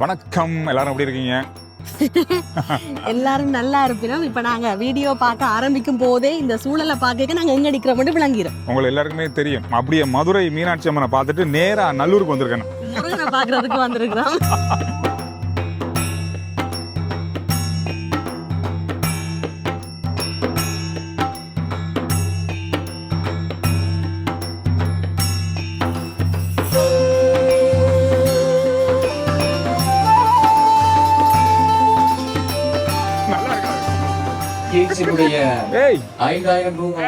வணக்கம். எல்லாரும் எப்படி இருக்கீங்க? எல்லாரும் நல்லா இருப்பினோம் இப்ப நாங்க வீடியோ பார்க்க ஆரம்பிக்கும் போதே இந்த சூழலை பார்க்க நாங்க எங்க நிக்கிறோம் மட்டும் விளங்கிறோம் உங்களுக்கு எல்லாருக்குமே தெரியும். அப்படியே மதுரை மீனாட்சி அம்மனை பார்த்துட்டு நேரா நல்லூருக்கு வந்திருக்கேன் பாக்குறதுக்கு வந்திருக்கிறோம். ஐந்தாயிரம் ரூபாய்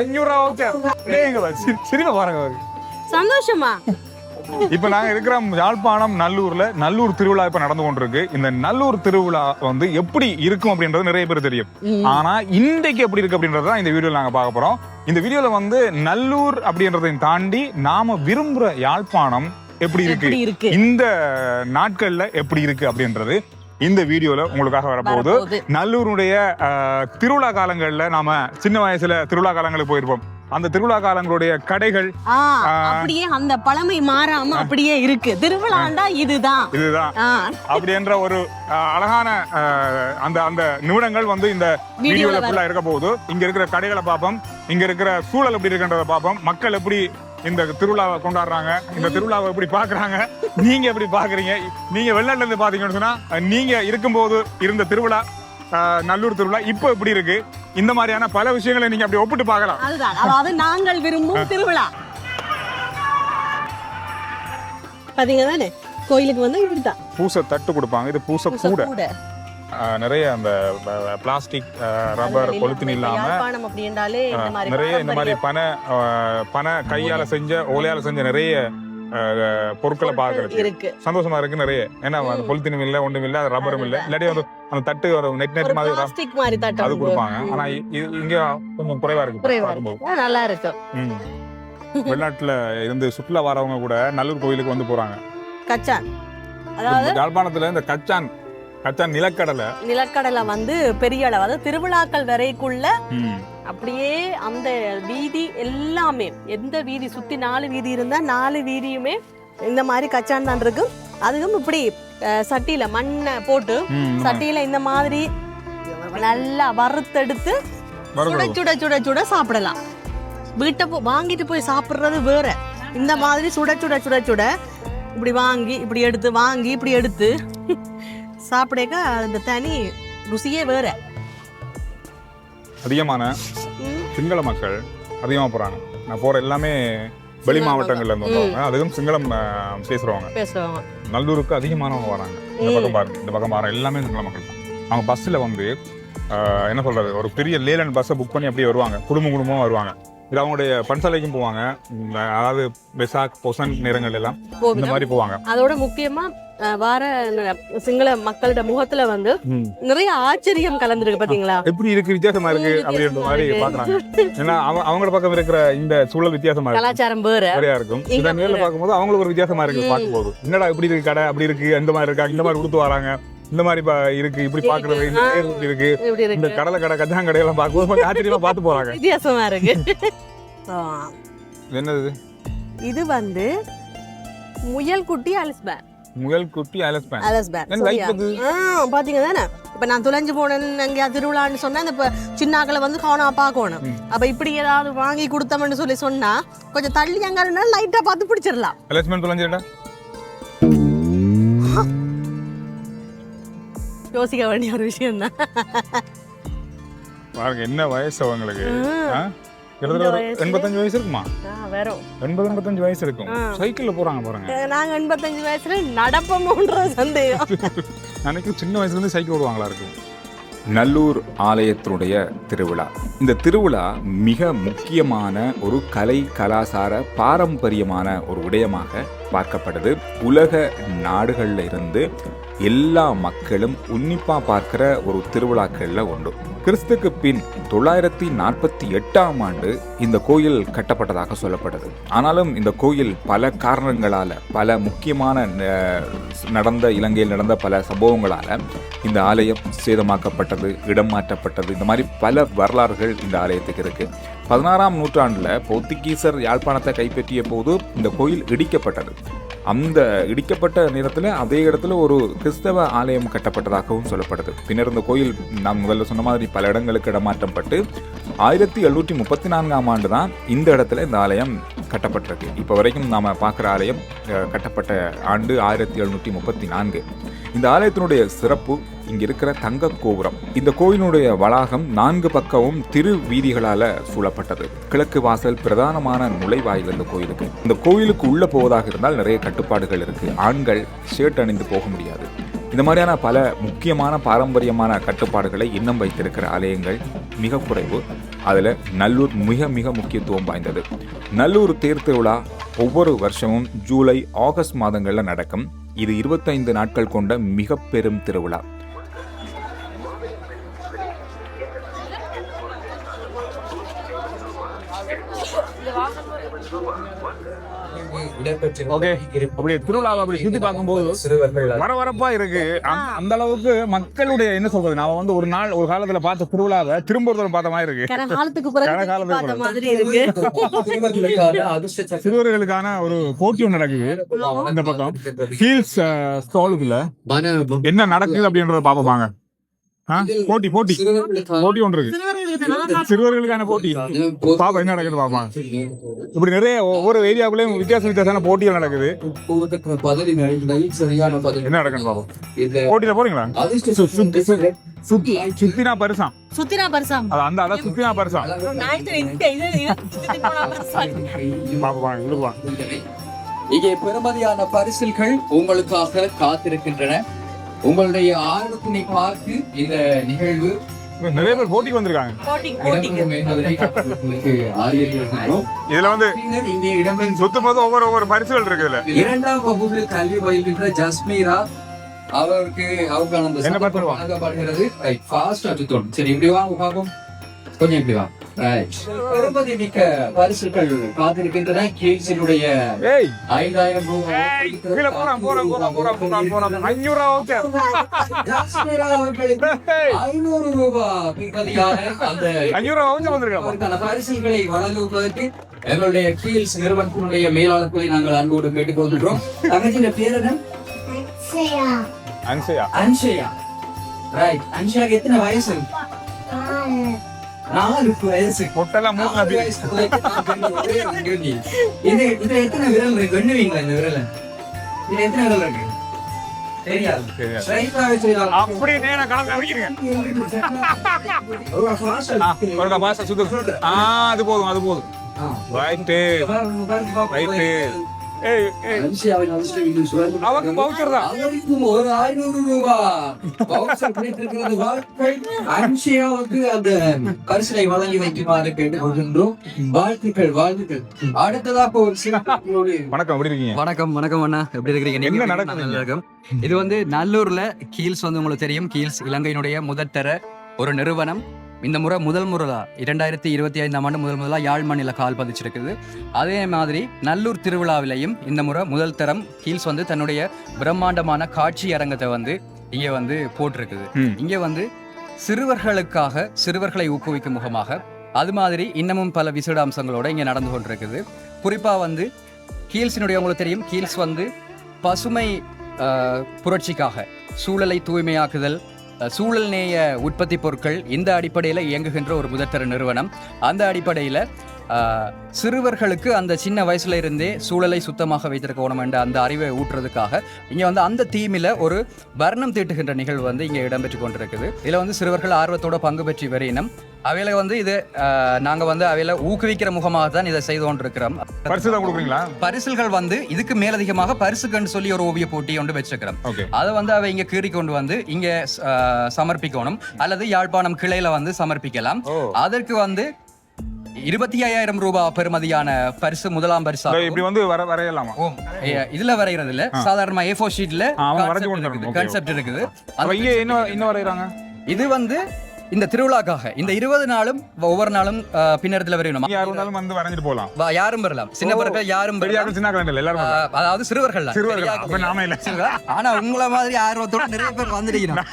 அஞ்சூறு சிரிப்பா பாருங்க சந்தோஷமா? இப்ப நாங்க இருக்கிற யாழ்ப்பாணம் நல்லூர்ல நல்லூர் திருவிழா இப்ப நடந்து கொண்டிருக்கு. இந்த நல்லூர் திருவிழா வந்து எப்படி இருக்கும் அப்படின்றது நிறைய பேர் தெரியும். ஆனா இன்றைக்கு எப்படி இருக்கு அப்படின்றது தான் இந்த வீடியோல நாங்க பார்க்க போறோம். இந்த வீடியோல வந்து நல்லூர் அப்படின்றதையும் தாண்டி நாம விரும்புற யாழ்ப்பாணம் எப்படி இருக்கு? எப்படி இருக்கு? இந்த நாட்கள்ல எப்படி இருக்கு அப்படின்றது இந்த வீடியோல உங்களுக்காக வரப்போகுது. நல்லூருடைய திருவிழா காலங்கள்ல நாம சின்ன வயசுல திருவிழா காலங்களுக்கு போயிருப்போம். அந்த திருவிழா காலங்களுடைய கடைகள். அப்படியே அந்த பழமை மாறாம அப்படியே இருக்கு. திருவிழாண்டா இதுதான். இதுதான். ஆ, அப்படின்ற ஒரு அழகான அந்த அந்த நிமிடங்கள் வந்து இந்த வீடியோல ஃபுல்லா இருக்க போகுது. இங்க இருக்கிற கடைகளை பார்ப்போம். இங்க இருக்கிற சூழல் எப்படி இருக்குன்றத பார்ப்போம். மக்கள் எப்படி இந்த திருவிழாவை கொண்டாடுறாங்க. இந்த திருவிழாவை எப்படி பாக்குறாங்க நீங்க எப்படி பாக்குறீங்க நீங்க வெளிநாட்டுல இருந்து பாத்தீங்கன்னு சொன்னா நீங்க இருக்கும்போது இருந்த திருவிழா நல்லூர் திருவிழா இப்போ எப்படி இருக்கு? இந்த மாதிரியான பல விஷயங்களை நீங்க அப்படி ஒப்பிட்டு பார்க்கலாம். அதுதான். அதாவது நாங்கள் விரும்பும் திருவிழா. பாத்தீங்க தானே கோயிலுக்கு வந்து இப்படிதான் பூசை தட்டு கொடுப்பாங்க. இது பூசை கூட. நிறைய அந்த பிளாஸ்டிக் ரப்பர் பொலித்தீன் இல்லாம நிறைய இந்த மாதிரி பனை பனை கையால செஞ்ச ஓலையால செஞ்ச நிறைய பொருட்களை பாக்குறது இருக்கு. சந்தோஷமா இருக்கு நிறைய. ஏன்னா. பொலித்தீனும் இல்ல ஒண்ணும் இல்ல ரப்பரும் இல்ல. இல்லாட்டி வந்து அந்த தட்டு ஒரு நெட் நெட் மாதிரி அது. கொடுப்பாங்க. ஆனா இங்க கொஞ்சம் குறைவா இருக்கு. நல்லா இருக்கு. வெளிநாட்டுல இருந்து சுற்றுலா வரவங்க கூட நல்லூர் கோயிலுக்கு வந்து போறாங்க. கச்சான். அதாவது யாழ்ப்பாணத்துல இந்த கச்சான் கச்சான் நிலக்கடலை நிலக்கடலை வந்து பெரிய அளவு அதாவது திருவிழாக்கள் வரைக்குள்ள. அப்படியே அந்த வீதி எல்லாமே எந்த வீதி சுத்தி நாலு வீதி இருந்தா நாலு வீதியுமே இந்த மாதிரி கச்சான் தான் இருக்கு அதுவும் இப்படி சட்டியில மண்ணை போட்டு. சட்டியில இந்த மாதிரி நல்லா வறுத்தெடுத்து சுட. சுட சுட சுட சாப்பிடலாம் வீட்டை போ வாங்கிட்டு போய் சாப்பிடுறது வேற இந்த மாதிரி சுட சுட சுட சுட இப்படி வாங்கி இப்படி எடுத்து வாங்கி இப்படி எடுத்து சாப்பிடக்க அந்த தனி ருசியே வேற. அதிகமான. சிங்கள மக்கள் அதிகமா போறாங்க. நான் போற எல்லாமே வெளி மாவட்டங்கள்ல இருந்து வருவாங்க அதுவும் சிங்களம் அஹ், பேசுறவங்க. நல்லூருக்கு அதிகமானவங்க வராங்க. இந்த. பக்கம் பாருங்க. இந்த பக்கம் பாருங்க. எல்லாமே சிங்கள மக்கள் தான். அவங்க பஸ்ஸில் வந்து என்ன சொல்றது? ஒரு பெரிய லேலண்ட் பஸ்ஸை புக் பண்ணி அப்படியே வருவாங்க. குடும்பம் குடும்பமா வருவாங்க. இது அவங்களுடைய பன்சாலைக்கும் போவாங்க. அதாவது பெசாக் பொசன் நேரங்கள் எல்லாம் இந்த மாதிரி போவாங்க. அதோட முக்கியமா வார சிங்கள மக்களோட முகத்துல வந்து நிறைய ஆச்சரியம் கலந்துருக்கு பாத்தீங்களா? எப்படி இருக்கு? வித்தியாசமா இருக்கு அப்படின்ற மாதிரி. பாக்குறாங்க. ஏன்னா அவங்க அவங்களோட பக்கம் இருக்கிற இந்த சூழல் வித்தியாசமா இருக்கு. கலாச்சாரம் வேற. நிறையா இருக்கும். இந்த நேரில். பார்க்கும்போது அவங்களுக்கு ஒரு வித்தியாசமா இருக்கு. பார்க்கும்போது. என்னடா இப்படி இருக்கு கடை அப்படி இருக்கு இந்த மாதிரி இருக்கா இந்த மாதிரி கொடுத்து வராங்க. இந்த மாதிரி பா- இருக்கு இப்படி. பாக்குறது இப்படி இருக்கு. இந்த கடலை கடை கஜாங் கடையெல்லாம் பார்க்கும்போது கொஞ்சம் ஆச்சரியமா பார்த்து போறாங்க. வித்தியாசமா இருக்கு. என்னது இது? வந்து முயல் குட்டி அலிஸ்பேன் முயல் குட்டி அலஸ்பேன் அலிஸ்பேன் பாத்தீங்க தானே இப்ப நான் துளைஞ்சு போனேன் எங்கேயா திருவிழான்னு சொன்னா இந்த சின்னாக்களை வந்து கவனமா பார்க்கணும். ம். அப்ப இப்படி ஏதாவது வாங்கி கொடுத்தோம்னு சொல்லி சொன்னா கொஞ்சம் தள்ளி எங்க லைட்டா பார்த்து பிடிச்சிடலாம். அலஸ்பேன் தொலைஞ்சிட்டா யோசிக்க வேண்டிய ஒரு விஷயம் தான் பாருங்க என்ன வயசு அவங்களுக்கு? எண்பத்தஞ்சு வயசு இருக்குமா? வரும் எண்பது எண்பத்தஞ்சு வயசு இருக்கும். சைக்கிள்ல போறாங்க பாருங்க. நாங்க எண்பத்தஞ்சு வயசுல நடப்போமோன்ற சந்தேகம். எனக்கு சின்ன வயசுல இருந்து சைக்கிள் ஓடுவாங்களா இருக்கும்? நல்லூர் ஆலயத்தினுடைய திருவிழா. இந்த திருவிழா மிக முக்கியமான ஒரு கலை கலாசார பாரம்பரியமான ஒரு விடயமாக பார்க்கப்படுது உலக நாடுகளில் இருந்து எல்லா மக்களும் உன்னிப்பாக பார்க்குற ஒரு திருவிழாக்களில் ஒன்று. கிறிஸ்துக்கு பின் தொள்ளாயிரத்தி நாற்பத்தி எட்டாம் ஆண்டு இந்த கோயில் கட்டப்பட்டதாக சொல்லப்படுது ஆனாலும் இந்த கோயில் பல காரணங்களால் பல முக்கியமான நடந்த இலங்கையில் நடந்த பல சம்பவங்களால் இந்த ஆலயம் சேதமாக்கப்பட்டது இடம் மாற்றப்பட்டது. இந்த மாதிரி பல வரலாறுகள் இந்த ஆலயத்துக்கு இருக்குது பதினாறாம் நூற்றாண்டில் போர்த்துகீசர் யாழ்ப்பாணத்தை கைப்பற்றிய போது இந்த கோயில் இடிக்கப்பட்டது. அந்த இடிக்கப்பட்ட நேரத்தில் அதே இடத்துல ஒரு கிறிஸ்தவ ஆலயம் கட்டப்பட்டதாகவும் சொல்லப்படுது. பின்னர் இந்த கோயில் நான் முதல்ல சொன்ன மாதிரி பல இடங்களுக்கு இடமாற்றம் பட்டு ஆயிரத்தி எழுநூற்றி முப்பத்தி நான்காம் ஆண்டு தான் இந்த இடத்துல இந்த ஆலயம் கட்டப்பட்டிருக்கு. இப்போ வரைக்கும் நாம் பார்க்குற ஆலயம் அஹ், கட்டப்பட்ட ஆண்டு ஆயிரத்தி எழுநூற்றி முப்பத்தி நான்கு. இந்த ஆலயத்தினுடைய சிறப்பு இங்கே இருக்கிற தங்க கோபுரம். இந்த கோயிலுடைய வளாகம் நான்கு பக்கமும் திரு வீதிகளால் சூழப்பட்டது. கிழக்கு வாசல் பிரதானமான நுழைவாயில் இந்த கோயிலுக்கு. இந்த கோயிலுக்கு உள்ளே போவதாக இருந்தால் நிறைய கட்டுப்பாடுகள் இருக்கு. ஆண்கள் ஷர்ட் அணிந்து போக முடியாது. இந்த மாதிரியான பல முக்கியமான பாரம்பரியமான கட்டுப்பாடுகளை இன்னும் வைத்திருக்கிற ஆலயங்கள் மிக குறைவு. அதில் நல்லூர் மிக மிக முக்கியத்துவம் வாய்ந்தது. நல்லூர் தேர் திருவிழா ஒவ்வொரு வருஷமும் ஜூலை ஆகஸ்ட் மாதங்களில் நடக்கும். இது இருபத்தைந்து நாட்கள் கொண்ட மிக பெரும் திருவிழா. ஓகே. அப்படி திருவிழாவை அப்படி சுத்தி பார்க்கும்போது சிறுவர்கள் வரவரப்பா இருக்கு. அந்த- அந்த அளவுக்கு மக்களுடைய என்ன சொல்றது? நாம வந்து ஒரு நாள் ஒரு காலத்துல பார்த்த திருவிழாவை திரும்ப ஒரு பார்த்த மாதிரி இருக்கு. சிறுவர்களுக்கான ஒரு போட்டி ஒன்று நடக்குது. இந்த பக்கம். ஹீல்ஸ் ஸ்டாலுக்குள்ள என்ன நடக்குது அப்படின்றத பாப்போம்? போட்டி போட்டி. சிறுவர்களுக்கான போட்டி ஒன்று இருக்கு. சிறுவர்களுக்கான போட்டி. பாப்பா என்ன நடக்குது பாப்பா? இப்படி நிறைய ஒவ்வொரு ஏரியாவுலயும் வித்தியாச வித்தியாசமான போட்டிகள் நடக்குது. என்ன நடக்குது இந்த போட்டியில போறீங்களா? சுத்தினா பரிசாம் சுத்தினா பரிசாம் அது அந்த அதான் சுத்தினா பரிசாம் பரிசாம் பாப்பா இங்கே பெருமதியான பரிசில்கள் உங்களுக்காக காத்திருக்கின்றன. உங்களுடைய ஆர்வத்தினை பார்த்து இந்த நிகழ்வு நிறைய பேர் போட்டிக்கு வந்திருக்காங்க. இதுல வந்து சுத்தும் போது ஒவ்வொரு ஒவ்வொரு பரிசுகள் இருக்கு இதுல. இரண்டாம் வகுப்பு கல்வி பயில்கின்ற ஜஸ்மீரா அவருக்கு அவருக்கான அந்த என்ன சந்தர்ப்பம். வழங்கப்படுகிறது. சரி இப்படி வாங்க பாப்போம் கொஞ்சம் இப்படி வா பெருமதி மிக்க பரிசுகள் காத்திருக்கின்றன கேக்ஸினுடைய ஐந்தாயிரம் ரூபாய் ஏய், கீழே போறான் போறான் போறான் போறான் போறான் போறான் அஞ்சூறு ரூபா ஓகே ஜஸ்மீரா அவர்களுக்கு ஐநூறு ரூபாய் பரிசுகளை வழங்குவதற்கு எங்களுடைய கீழ்ஸ் நிறுவனத்தினுடைய மேலாளர்களை நாங்கள் அன்போடு கேட்டுக்கொள்கிறோம் தங்கச்சியின் பேர் என்ன? அன்சையா. அன்ஷயா ரைட் அன்ஷயாக்கு எத்தனை வயசு? நாலு வயசு பொட்டெல்லாம் மூணு வயசு. இது இது எத்தனை விரல் இருக்கு? எண்ணுவீங்களா இந்த விரல? இது எத்தனை விரல் இருக்கு? அது போதும் அது போதும். ரைட்டு. ரைட்டு ஏய் ஏய் அன்ஷியாவின் அதிர்ஷ்டம் இன்னும் சுழன்று அவருக்கு voucher தான். அவருக்கும் ஒரு ஐநூறு ரூபாய் voucher கிடைத்திருக்கிறது. வாழ்த்துக்கள். அன்ஷியாவுக்கு அந்த பரிசிலை வழங்கி வைக்குமாறு கேட்டுக்கொள்கின்றோம் வாழ்த்துக்கள் வாழ்த்துக்கள் அடுத்ததாக ஒரு சிறப்பு வணக்கம் எப்படி இருக்கீங்க வணக்கம் வணக்கம் அண்ணா எப்படி இருக்கிறீங்க நீங்க என்ன இருக்கும் இது வந்து நல்லூர்ல கீல்ஸ் வந்து உங்களுக்கு தெரியும் கீல்ஸ் இலங்கையினுடைய முதற்தர ஒரு நிறுவனம் இந்த முறை முதல் முறையா இரண்டாயிரத்தி இருபத்தி ஐந்தாம் ஆண்டு முதல் முதலா யாழ் கால் பதிச்சிருக்குது அதே மாதிரி நல்லூர் திருவிழாவிலையும் இந்த முறை முதல் தரம் கீல்ஸ் வந்து தன்னுடைய பிரம்மாண்டமான காட்சி அரங்கத்தை வந்து இங்க வந்து போட்டிருக்குது. இங்க வந்து சிறுவர்களுக்காக சிறுவர்களை ஊக்குவிக்கும் முகமாக அது மாதிரி இன்னமும் பல விசேட அம்சங்களோட இங்க நடந்து கொண்டிருக்குது. குறிப்பா வந்து கீல்ஸினுடைய உங்களுக்கு தெரியும் கீல்ஸ் வந்து பசுமை புரட்சிக்காக சூழலை தூய்மையாக்குதல் சூழல் நேய உற்பத்தி பொருட்கள் இந்த அடிப்படையில் இயங்குகின்ற ஒரு முதற்தர நிறுவனம். அந்த அடிப்படையில் சிறுவர்களுக்கு அந்த சின்ன வயசுல இருந்தே சூழலை சுத்தமாக வைத்திருக்கணும் என்ற அந்த அறிவை ஊட்டுறதுக்காக இங்க வந்து அந்த தீமில் ஒரு வர்ணம் தீட்டுகின்ற நிகழ்வு வந்து இங்க இடம்பெற்று கொண்டிருக்குது. இதுல வந்து சிறுவர்கள் ஆர்வத்தோட பங்கு பெற்று வரையினம் அவையில வந்து இது ஆஹ், நாங்க வந்து அவையில ஊக்குவிக்கிற முகமாக தான் இதை செய்து கொண்டிருக்கிறோம். பரிசு பரிசுகள் வந்து இதுக்கு மேலதிகமாக பரிசுக்குன்னு சொல்லி ஒரு ஓவிய போட்டி ஒன்று வச்சிருக்கிறோம். அதை வந்து அவை இங்க கீறி கொண்டு வந்து இங்க சமர்ப்பிக்கணும். அல்லது யாழ்ப்பாணம் கிளையில வந்து சமர்ப்பிக்கலாம். அதற்கு வந்து இருபத்தி ஐயாயிரம் ரூபாய் பெறுமதியான பரிசு முதலாம் பரிசு இப்படி வந்து வர வரையலாமா? இதுல வரைகிறது இல்ல சாதாரண ஏ ஃபோர் ஷீட்ல கான்செப்ட் இருக்குது இங்க என்ன என்ன வரையறாங்க? இது வந்து இந்த திருவிழாக்காக இந்த இருபது நாளும் ஒவ்வொரு நாளும் பின்னரத்துல வரையணும் யார் வந்தாலும் வந்து வரைஞ்சிட்டு போலாம் யாரும் வரலாம். சின்ன. பிறகு யாரும் அதாவது சிறுவர்கள். ஆனா உங்களை மாதிரி ஆர்வத்தோட நிறைய பேர் வந்துட்டீங்க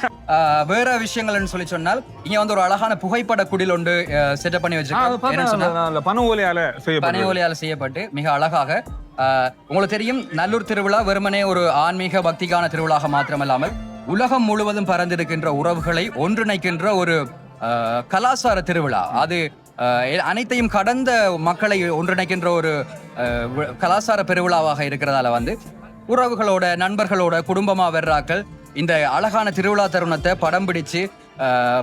வேற விஷயங்கள்னு சொல்லி சொன்னால் இங்க வந்து ஒரு அழகான புகைப்பட குடில் ஒன்று செட்டப் பண்ணி அந்த பனை ஓலையால பனை ஓலையால செய்யப்பட்டு மிக அழகாக உங்களுக்கு தெரியும் நல்லூர் திருவிழா வெறுமனே ஒரு ஆன்மீக பக்திக்கான திருவிழாக மாத்திரமல்லாமல் உலகம் முழுவதும் பறந்திருக்கின்ற உறவுகளை ஒன்றிணைக்கின்ற ஒரு கலாச்சார திருவிழா. அது அனைத்தையும் கடந்த மக்களை ஒன்றிணைக்கின்ற ஒரு கலாச்சார பெருவிழாவாக இருக்கிறதால வந்து உறவுகளோட நண்பர்களோட குடும்பமா வர்றாக்கள் இந்த அழகான திருவிழா தருணத்தை படம் பிடிச்சு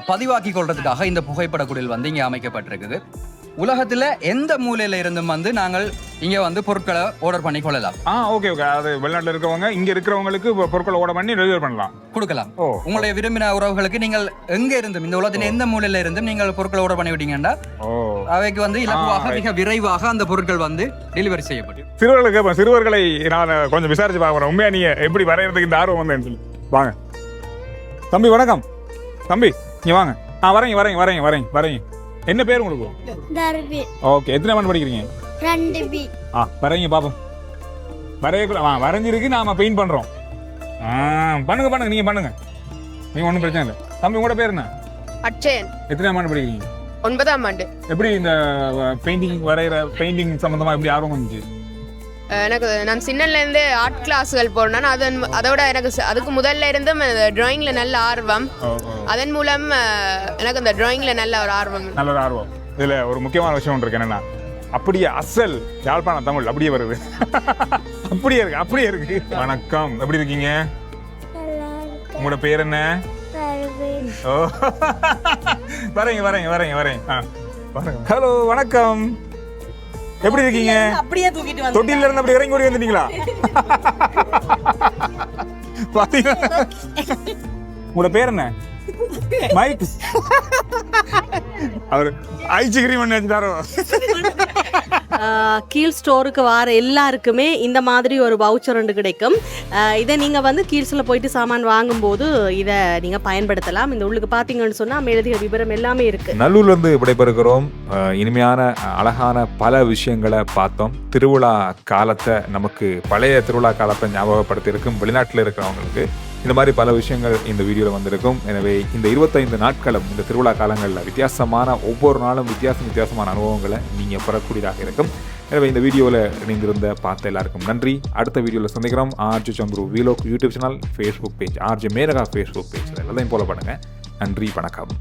பதிவாக்கி கொள்றதுக்காக இந்த புகைப்பட குடில் வந்து இங்கே அமைக்கப்பட்டிருக்குது. உலகத்துல எந்த மூலையில இருந்தும் வந்து நாங்கள் இங்க வந்து பொருட்களை ஆர்டர் பண்ணி கொள்ளலாம் ஆ ஓகே ஓகே அது வெளிநாட்டுல இருக்கவங்க இங்க இருக்கிறவங்களுக்கு பொருட்களை ஓட பண்ணி டெலிவரி பண்ணலாம். கொடுக்கலாம். ஓ. உங்களுடைய விரும்பின உறவுகளுக்கு நீங்கள் எங்க இருந்தும் இந்த உலகத்தின் எந்த மூலையில இருந்தும் நீங்கள் பொருட்களை ஆர்டர் பண்ணி விட்டீங்கன்னா அவைக்கு வந்து இலகுவாக. மிக விரைவாக அந்த பொருட்கள் வந்து டெலிவரி செய்யப்படும். சிறுவர்களுக்கு சிறுவர்களை நான் கொஞ்சம் விசாரிச்சு பார்க்குறேன். உண்மையா நீங்க எப்படி வரையறதுக்கு இந்த ஆர்வம் வந்தேன்னு சொல்லி. வாங்க. தம்பி வணக்கம். தம்பி நீங்க வாங்க. ஆ வரேங்க வரேங்க வரேங்க வரேங்க வரேங்க என்ன பேர் உங்களுக்கு? தர்பி. ஓகே எத்தனை மணி படிக்கிறீங்க? ரெண்டு பி. ஆ வரைங்க பாப்போம். வரையக்குள்ள வா வரைஞ்சிருக்கு நாம பெயிண்ட் பண்றோம். ஆ பண்ணுங்க பண்ணுங்க நீங்க பண்ணுங்க. நீங்க ஒன்றும் பிரச்சனை இல்லை. தம்பி உங்களோட பேர் என்ன? அட்சயன். எத்தனை ஆண்டு படிக்கிறீங்க? ஒன்பதாம் ஆண்டு. எப்படி இந்த பெயிண்டிங் வரைகிற பெயிண்டிங் சம்பந்தமா எப்படி ஆர்வம் வந்துச்சு? எனக்கு நான் சின்னல இருந்தே ஆர்ட் கிளாஸ்கள் போனேன் அதன் அதோட எனக்கு அதுக்கு முதல்ல இருந்தும் டிராயிங்ல நல்ல ஆர்வம். அதன் மூலம் எனக்கு அந்த டிராயிங்ல நல்ல ஒரு ஆர்வம். நல்ல ஒரு ஆர்வம். இதுல ஒரு முக்கியமான விஷயம் ஒன்று இருக்கு. என்னன்னா அப்படியே அசல் யாழ்ப்பாண தமிழ் அப்படியே வருது. அப்படியே இருக்கு அப்படியே இருக்கு. வணக்கம். எப்படி இருக்கீங்க? உங்களோட பேர் என்ன? ஓ. வரேங்க வரேங்க வரேங்க வரேங்க. ஹலோ வணக்கம். எப்படி இருக்கீங்க? அப்படியே தூக்கிட்டு வந்து தொட்டில இருந்து அப்படி இறங்கி ஓடி வந்துட்டீங்களா? பாத்தீங்களா? உங்களோட பேர் என்ன? மைக். அவர் ஐச்சிகிரி பண்ணி வச்சுட்டாரோ கீழ் ஸ்டோருக்கு வர எல்லாருக்குமே இந்த மாதிரி ஒரு வவுச்சர் ஒன்று கிடைக்கும். இதை நீங்கள் வந்து கீழ்ஸில் போயிட்டு சாமான் வாங்கும்போது இதை நீங்கள் பயன்படுத்தலாம். இந்த உள்ளுக்கு பார்த்தீங்கன்னு சொன்னால் மேலதிக விபரம் எல்லாமே இருக்குது நல்லூர்லேருந்து விடைபெறுகிறோம். இனிமையான அழகான பல விஷயங்களை பார்த்தோம். திருவிழா காலத்தை நமக்கு பழைய திருவிழா காலத்தை ஞாபகப்படுத்தியிருக்கும். வெளிநாட்டில் இருக்கிறவங்களுக்கு இந்த மாதிரி பல விஷயங்கள் இந்த வீடியோவில் வந்திருக்கும். எனவே இந்த இருபத்தைந்து நாட்களும் இந்த திருவிழா காலங்களில் வித்தியாசமான ஒவ்வொரு நாளும் வித்தியாசம் வித்தியாசமான அனுபவங்களை நீங்கள் பெறக்கூடியதாக இருக்கும். எனவே இந்த வீடியோவில் இணைந்திருந்த பார்த்த எல்லாருக்கும் நன்றி. அடுத்த வீடியோவில் சந்திக்கிறோம். R G Chandru vlog YouTube channel Facebook page R G Menaka Facebook page எல்லாத்தையும் ஃபாலோ பண்ணுங்கள் நன்றி வணக்கம்.